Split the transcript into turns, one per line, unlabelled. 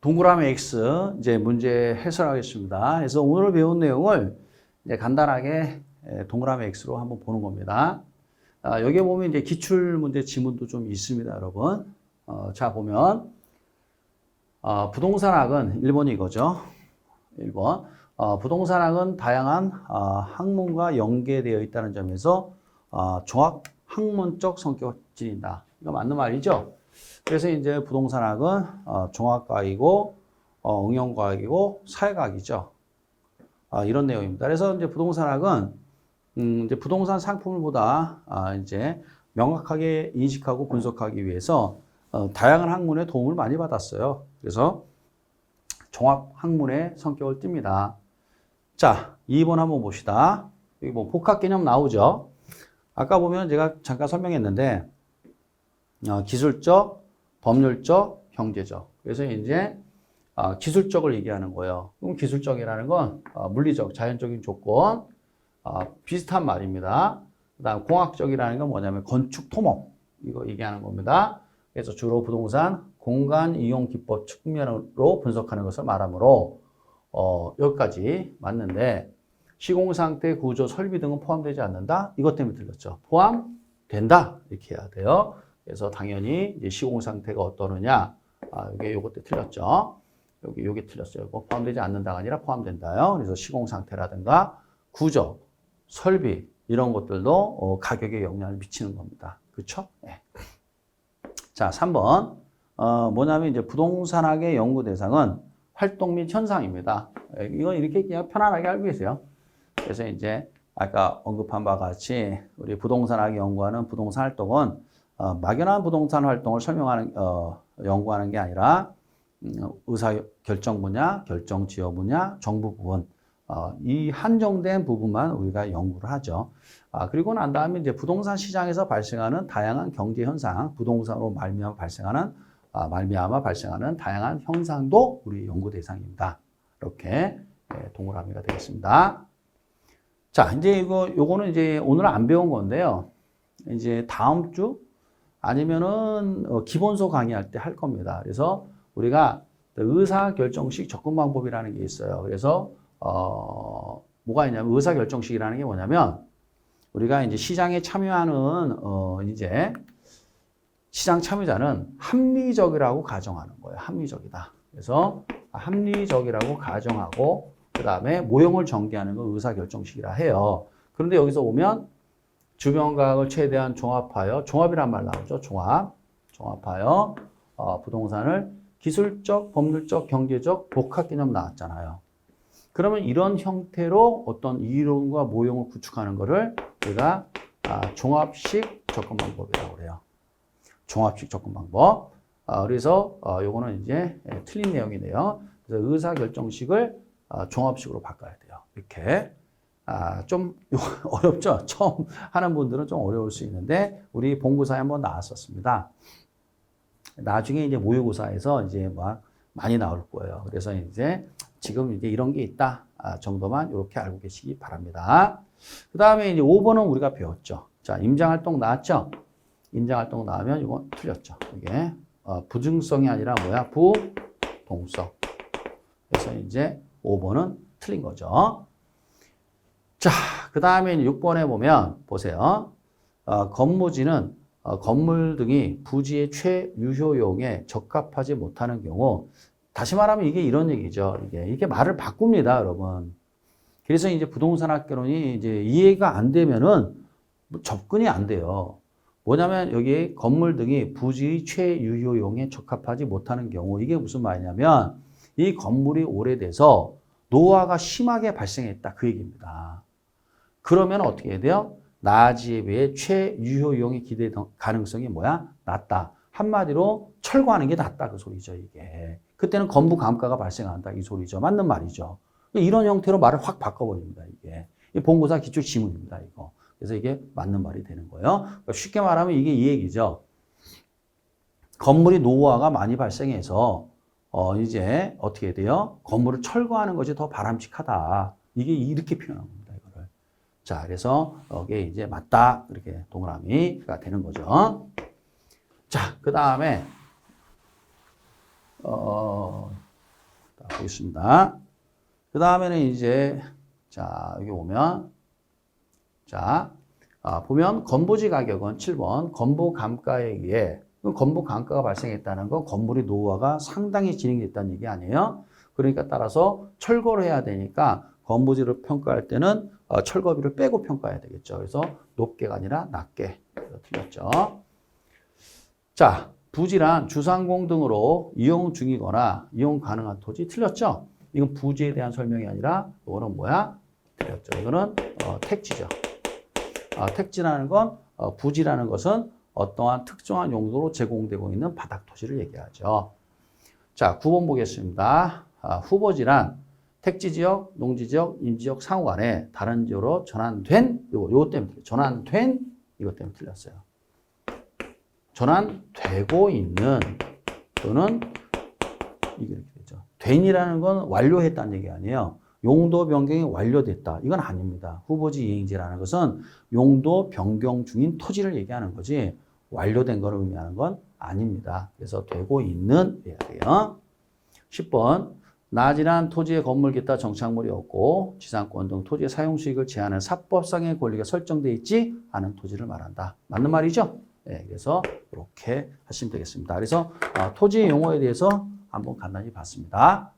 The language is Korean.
동그라미 X 이제 문제 해설하겠습니다. 그래서 오늘 배운 내용을 이제 간단하게 에, 동그라미 X로 한번 보는 겁니다. 아, 여기 보면 이제 기출 문제 지문도 좀 있습니다, 여러분. 어, 자 보면 어, 부동산학은 1번이 이거죠. 1번. 어, 부동산학은 다양한 어, 학문과 연계되어 있다는 점에서 어, 종합 학문적 성격을 지닌다. 이거 맞는 말이죠? 그래서 이제 부동산학은 어, 종합과학이고 어, 응용과학이고 사회과학이죠. 아, 이런 내용입니다. 그래서 이제 부동산학은 음, 이제 부동산 상품을 보다 아, 이제 명확하게 인식하고 분석하기 위해서 어, 다양한 학문의 도움을 많이 받았어요. 그래서 종합 학문의 성격을 띱니다. 자, 2번 한번 봅시다. 여기 뭐 복합 개념 나오죠. 아까 보면 제가 잠깐 설명했는데 어, 기술적, 법률적, 경제적. 그래서 이제 어, 기술적을 얘기하는 거예요. 그럼 기술적이라는 건 어, 물리적, 자연적인 조건 어, 비슷한 말입니다. 그다음 공학적이라는 건 뭐냐면 건축 토목 이거 얘기하는 겁니다. 그래서 주로 부동산 공간 이용 기법 측면으로 분석하는 것을 말하므로 어, 여기까지 맞는데 시공 상태, 구조, 설비 등은 포함되지 않는다. 이것 때문에 틀렸죠. 포함된다 이렇게 해야 돼요. 그래서 당연히 시공 상태가 어떠느냐, 아, 이게 요것 때 틀렸죠. 여기 요게 틀렸어요. 이거 포함되지 않는다가 아니라 포함된다요. 그래서 시공 상태라든가 구조, 설비 이런 것들도 어, 가격에 영향을 미치는 겁니다. 그렇죠? 네. 자, 3번. 어, 뭐냐면 이제 부동산학의 연구 대상은 활동 및 현상입니다. 예, 이건 이렇게 그냥 편안하게 알고 계세요. 그래서 이제 아까 언급한 바와 같이 우리 부동산학이 연구하는 부동산 활동은 어, 막연한 부동산 활동을 설명하는 어, 연구하는 게 아니라 음, 의사 결정 분야, 결정 지어 분야, 정부 부분 어, 이 한정된 부분만 우리가 연구를 하죠. 아, 그리고 난 다음에 이제 부동산 시장에서 발생하는 다양한 경제 현상, 부동산으로 말미암아 발생하는 아, 말미암아 발생하는 다양한 현상도 우리 연구 대상입니다. 이렇게 예, 동그라미가 되겠습니다. 자, 이제 이거 요거는 이제 오늘 안 배운 건데요. 이제 다음 주 아니면은 어, 기본서 강의할 때 할 겁니다. 그래서 우리가 의사 결정식 접근 방법이라는 게 있어요. 그래서 어, 뭐가 있냐면 의사 결정식이라는 게 뭐냐면 우리가 이제 시장에 참여하는 어, 이제 시장 참여자는 합리적이라고 가정하는 거예요. 합리적이다. 그래서 합리적이라고 가정하고 그 다음에 모형을 전개하는 건 의사결정식이라 해요. 그런데 여기서 보면 주변 과학을 최대한 종합하여 종합이란 말 나오죠. 종합. 종합하여 어, 부동산을 기술적, 법률적, 경제적 복합 개념 나왔잖아요. 그러면 이런 형태로 어떤 이론과 모형을 구축하는 것을 우리가 아, 종합식 접근 방법이라고 그래요. 종합식 접근 방법. 아, 그래서 어, 요거는 이제 예, 틀린 내용이네요. 그래서 의사 결정식을 어, 종합식으로 바꿔야 돼요. 이렇게 아, 좀 어렵죠. 처음 하는 분들은 좀 어려울 수 있는데 우리 본고사에 한번 나왔었습니다. 나중에 이제 모의고사에서 이제 막 많이 나올 거예요. 그래서 이제 지금 이제 이런 게 있다 아, 정도만 이렇게 알고 계시기 바랍니다. 그 다음에 이제 5번은 우리가 배웠죠. 자, 임장활동 나왔죠? 임장활동 나오면 이건 틀렸죠. 이게 어, 부증성이 아니라 뭐야? 부동성. 그래서 이제 5번은 틀린 거죠. 자, 그 다음에 6번에 보면 보세요. 어, 건무지는 어, 건물 등이 부지의 최유효용에 적합하지 못하는 경우 다시 말하면 이게 이런 얘기죠. 이게 이게 말을 바꿉니다, 여러분. 그래서 이제 부동산 학개론이 이제 이해가 안 되면은 뭐 접근이 안 돼요. 뭐냐면 여기 건물 등이 부지의 최유효용에 적합하지 못하는 경우 이게 무슨 말이냐면 이 건물이 오래돼서 노화가 심하게 발생했다 그 얘기입니다. 그러면 어떻게 해야 돼요? 나지에 비해 최유효용이 기대 가능성이 뭐야? 낮다. 한마디로 철거하는 게 낫다 그 소리죠 이게. 그때는 건부 감가가 발생한다 이 소리죠. 맞는 말이죠. 이런 형태로 말을 확 바꿔버립니다 이게. 이 본고사 기출 지문입니다 이거. 그래서 이게 맞는 말이 되는 거예요. 그러니까 쉽게 말하면 이게 이 얘기죠. 건물이 노후화가 많이 발생해서 어 이제 어떻게 돼요? 건물을 철거하는 것이 더 바람직하다. 이게 이렇게 표현한 겁니다. 자, 그래서 이게 이제 맞다 이렇게 동그라미가 되는 거죠. 자, 그 다음에 어 되겠습니다. 그 다음에는 이제 자 여기 보면 자 아, 보면 건부지 가격은 7번 건부 감가에 의해 그 건부 감가가 발생했다는 건 건물의 노후화가 상당히 진행됐다는 얘기 아니에요? 그러니까 따라서 철거를 해야 되니까 건부지를 평가할 때는 어, 철거비를 빼고 평가해야 되겠죠. 그래서 높게가 아니라 낮게 틀렸죠. 자 부지란 주상공 등으로 이용 중이거나 이용 가능한 토지 틀렸죠? 이건 부지에 대한 설명이 아니라 이거는 뭐야? 틀렸죠. 이거는 어, 택지죠. 아, 택지라는 건 어, 부지라는 것은 어떠한 특정한 용도로 제공되고 있는 바닥 토지를 얘기하죠. 자, 9번 보겠습니다. 아, 후보지란 택지 지역, 농지 지역, 임지 지역 상호 간에 다른 지역으로 전환된 요거 요거 때문에 틀려요. 전환된 이것 때문에 틀렸어요. 전환되고 있는 또는 이게 이렇게 되죠. 된이라는 건 완료했다는 얘기 아니에요. 용도 변경이 완료됐다. 이건 아닙니다. 후보지 이행지라는 것은 용도 변경 중인 토지를 얘기하는 거지 완료된 걸 의미하는 건 아닙니다. 그래서 되고 있는 돼요. 10번 나지란 토지의 건물 기타 정착물이 없고 지상권 등 토지의 사용 수익을 제한하는 사법상의 권리가 설정돼 있지 않은 토지를 말한다. 맞는 말이죠? 네, 그래서 이렇게 하시면 되겠습니다. 그래서 어, 토지 용어에 대해서 한번 간단히 봤습니다.